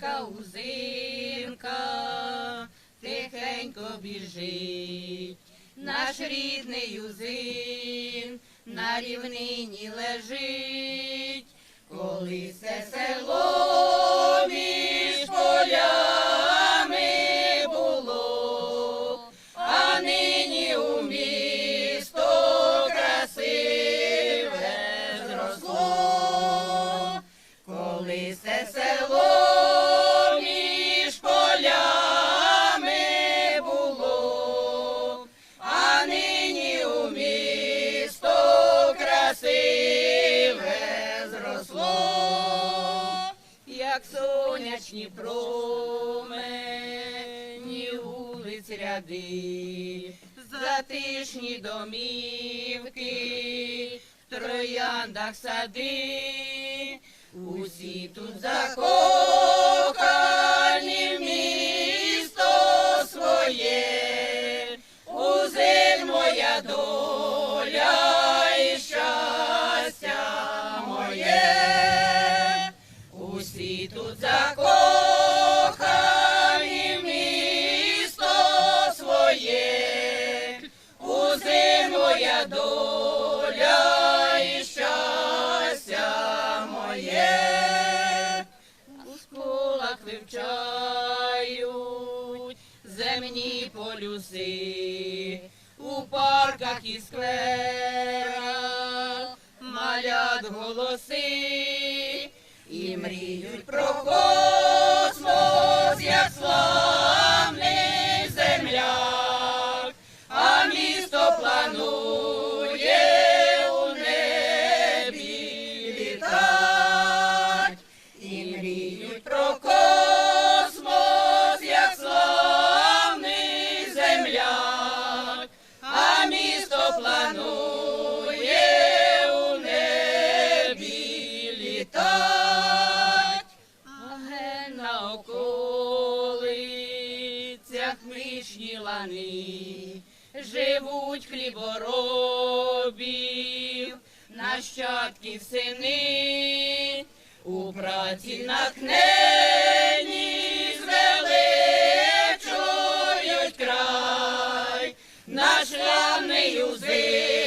пташка узинка тихенько біжить. Наш рідний узин на рівнині лежить, коли все село між полями було, а нині у місто красиве зросло, коли все село сонячні промені вулиць ряди, затишні домівки, в трояндах сади, усі тут закохані полюси, у парках і скверах. Малят голоси і мріють про околицях мишні лани, живуть хліборобів, нащадків сини, у праці натхнені звеличують край, наш славний узин